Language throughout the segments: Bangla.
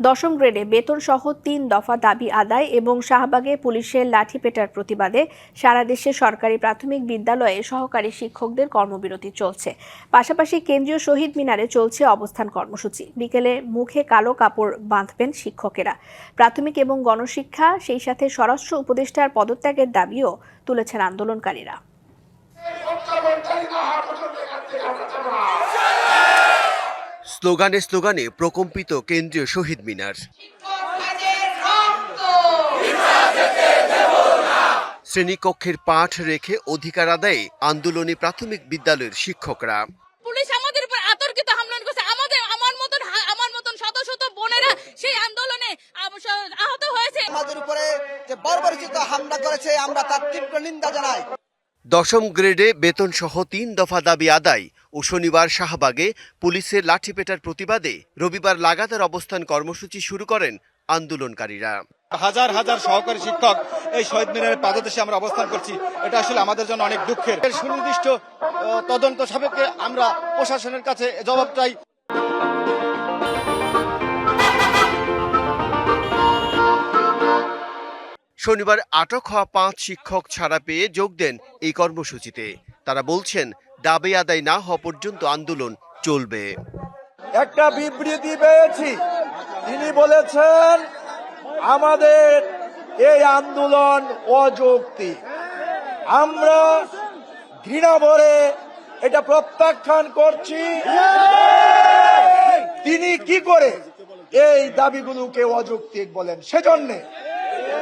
দশম গ্রেডে বেতন সহ তিন দফা দাবি আদায় এবং শাহবাগে পুলিশের লাঠিপেটার প্রতিবাদে সারা দেশে সরকারি প্রাথমিক বিদ্যালয়ে সহকারী শিক্ষকদের কর্মবিরতি চলছে। পাশাপাশি কেন্দ্রীয় শহীদ মিনারে চলছে অবস্থান কর্মসূচি। বিকেলে মুখে কালো কাপড় বাঁধবেন শিক্ষকেরা। প্রাথমিক এবং গণশিক্ষা, সেই সাথে স্বরাষ্ট্র উপদেষ্টার পদত্যাগের দাবিও তুলেছেন আন্দোলনকারীরা। স্লোগানে স্লোগানে প্রকম্পিত কেন্দ্রীয় শহীদ মিনার। শ্রেণীকক্ষের পাঠ রেখে অধিকার আদায়ে আন্দোলনে প্রাথমিক বিদ্যালয়ের শিক্ষকরা। পুলিশ আমাদের উপর আতর্কিত হামলা করছে। আমাদের আমার মতন আমার মতন শত শত বোনেরা সেই আন্দোলনে আহত হয়েছে। আমাদের উপরে যে বর্বরচিত হামলা করেছে আমরা তার তীব্র নিন্দা জানাই। দশম গ্রেডে বেতন সহ তিন দফা দাবি আদায়। ও শনিবার শাহবাগে পুলিশের লাঠিপেটার প্রতিবাদে রবিবার লাগাতার অবস্থান কর্মসূচি শুরু করেন আন্দোলনকারীরা। হাজার হাজার সহকারী শিক্ষক এই শহীদ মিনারের পাদদেশে আমরা অবস্থান করছি। এটা আসলে আমাদের জন্য অনেক দুঃখের। এর সুনির্দিষ্ট তদন্ত সাপেক্ষে আমরা প্রশাসনের কাছে জবাব চাই। শনিবার আটক হওয়া পাঁচ শিক্ষক ছাড়া পেয়ে যোগ দেন এই কর্মসূচিতে। তারা বলছেন দাবি আদায় না হওয়া পর্যন্ত আন্দোলন চলবে। একটা বিবৃতি পেয়েছি। তিনি বলেছেন, আমাদের এই আন্দোলন অযৌক্তিক। আমরা ঘৃণা ভরে এটা প্রত্যাখ্যান করছি। তিনি কি করে এই দাবিগুলোকে অযৌক্তিক বলেন? সেজন্যে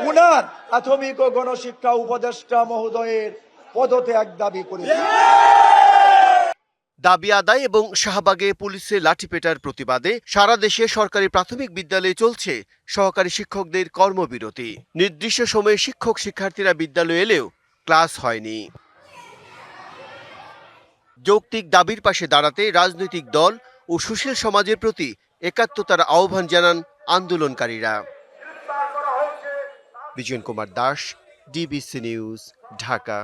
উনার প্রাথমিক ও গণশিক্ষা উপদেষ্টা মহোদয়ের পদত্যাগ দাবি করেছেন। দাবি আদায় এবং শাহবাগে পুলিশের লাঠিপেটার প্রতিবাদে সারা দেশে সরকারি প্রাথমিক বিদ্যালয়ে চলছে সহকারী শিক্ষকদের কর্মবিরতি। নির্দিষ্ট সময়ে শিক্ষক শিক্ষার্থীরা বিদ্যালয়ে এলেও ক্লাস হয়নি। যৌক্তিক দাবির পাশে দাঁড়াতে রাজনৈতিক দল ও সুশীল সমাজের প্রতি একাত্মতার আহ্বান জানান আন্দোলনকারীরা। Bijoyan Kumar Das, DBC news, Dhaka.